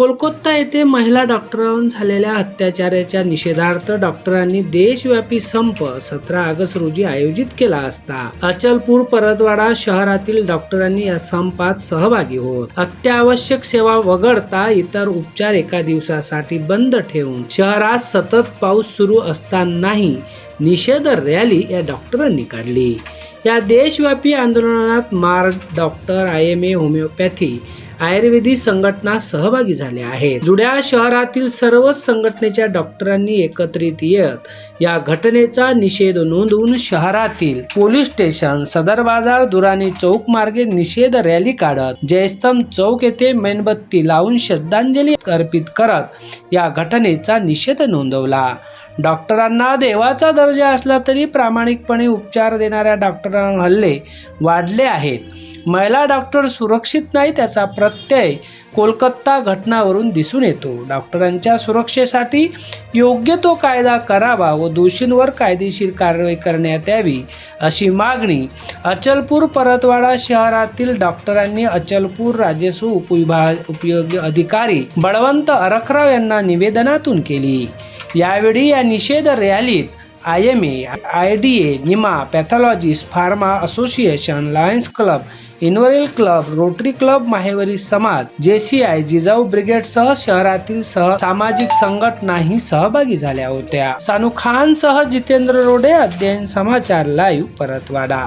कोलकाता येथे महिला डॉक्टरांवर झालेल्या अत्याचाराच्या निषेधार्थ डॉक्टरांनी देशव्यापी संप सतरा ऑगस्ट रोजी आयोजित केला असता. अचलपूर परतवाडा शहरातील डॉक्टरांनी या संपात सहभागी होत. अत्यावश्यक सेवा वगळता इतर उपचार एका दिवसासाठी बंद ठेवून. शहरात सतत पाऊस सुरू असतानाही निषेध रॅली या डॉक्टरांनी काढली. या देशव्यापी आंदोलनात मार्ग doctor I M A homeopathy ayurvedic संघटना सहभागी झाल्या आहेत. जुड्या शहरातील सर्वच संघटनेच्या डॉक्टरांनी एकत्रित येत या घटनेचा निषेध नोंदवून शहरातील पोलीस स्टेशन सदर बाजार दुराणी चौक मार्गे निषेध रॅली काढत जयस्तंभ चौक येथे मेणबत्ती लावून श्रद्धांजली अर्पित करत या घटनेचा निषेध नोंदवला. डॉक्टरांना देवाचा दर्जा असला तरी प्रामाणिकपणे उपचार देणाऱ्या डॉक्टरांवर हल्ले वाढले आहेत. महिला डॉक्टर सुरक्षित नाही त्याचा प्रत्यय कोलकाता घटनावरून दिसून येतो. डॉक्टरांच्या सुरक्षेसाठी योग्य तो कायदा करावा व दोषींवर कायदेशीर कारवाई करण्यात यावी अशी मागणी अचलपूर परतवाडा शहरातील डॉक्टरांनी अचलपूर राजस्व उपविभाग उपयोगी अधिकारी बळवंत अरखराव यांना निवेदनातून केली. यावेळी या निषेध रॅलीत I M A I D A NIMA pathologist pharma association lions club इनवरील club rotary club Maheshwari समाज जे सी आय जिजाऊ ब्रिगेडसह शहरातील सह सामाजिक संघटनाही सहभागी झाल्या होत्या. सानू खान सह जितेंद्र रोडे अध्ययन समाचार लाईव्ह परतवाडा.